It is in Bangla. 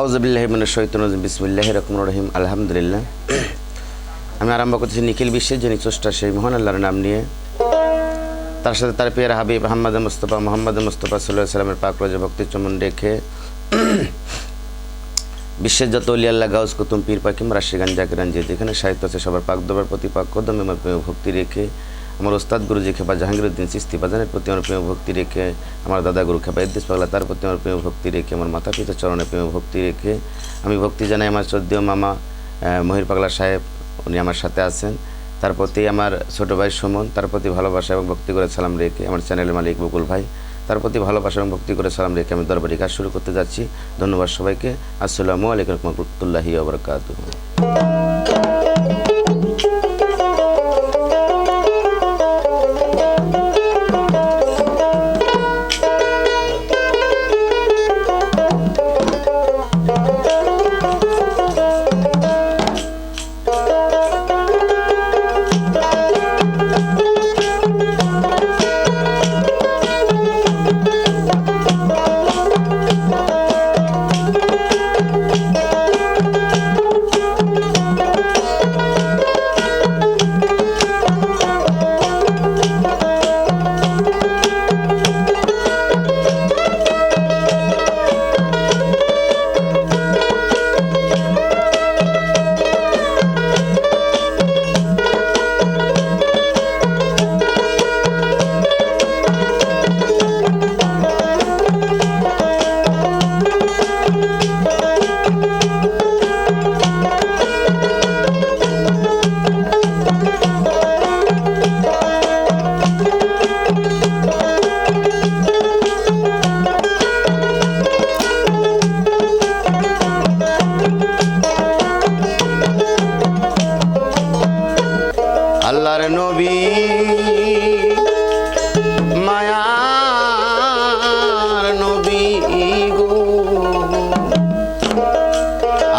আউজবিল্লাহিমিন শৈতন বিসমুল্লাহ রকম রহিম। আলহামদুলিল্লাহ। আমি আরম্ভ করতেছি নিখিল বিশ্বের যিনি স্রষ্টা, সেই মহান আল্লাহর নাম নিয়ে। তার সাথে তার পেয়ার হাবিব মোহাম্মদ মুস্তফা মোহাম্মদ মুস্তফা সাল্লাহ সাল্লামের পাক রোজা ভক্তি চমন রেখে বিশ্বের যত অলি আল্লাহ, গাউস, কুতুম, পীর পাকিম রাশিগান, জাকিরান যে যেখানে সাহিত্য আছে, সবার পাক দবার প্রতি পাক কদমে ভক্তি রেখে আমার ওস্তাদ গুরুজি খেপা জাহাঙ্গীরউদ্দিন সিস্তি বাজানের প্রতি আমার প্রেম ভক্তি রেখে, আমার দাদা গুরু খেপা ইদ্দিস পাগলা তার প্রতি আমার প্রেম ভক্তি রেখে, আমার মাতা পিতা চরণে প্রেম ভক্তি রেখে আমি ভক্তি জানাই আমার শ্রদ্ধেয় মামা মহির পাগলা সাহেব, উনি আমার সাথে আছেন। তার প্রতি আমার ছোটো ভাই সুমন, তার প্রতি ভালোবাসা এবং ভক্তি করে সালাম রেখে আমার চ্যানেলের মালিক বকুল ভাই, তার প্রতি ভালোবাসা এবং ভক্তি করে সালাম রেখে আমি দরবারি কাজ শুরু করতে যাচ্ছি। ধন্যবাদ সবাইকে। আসসালামু আলাইকুম রহমতুল্লাহি আবরকাতুহ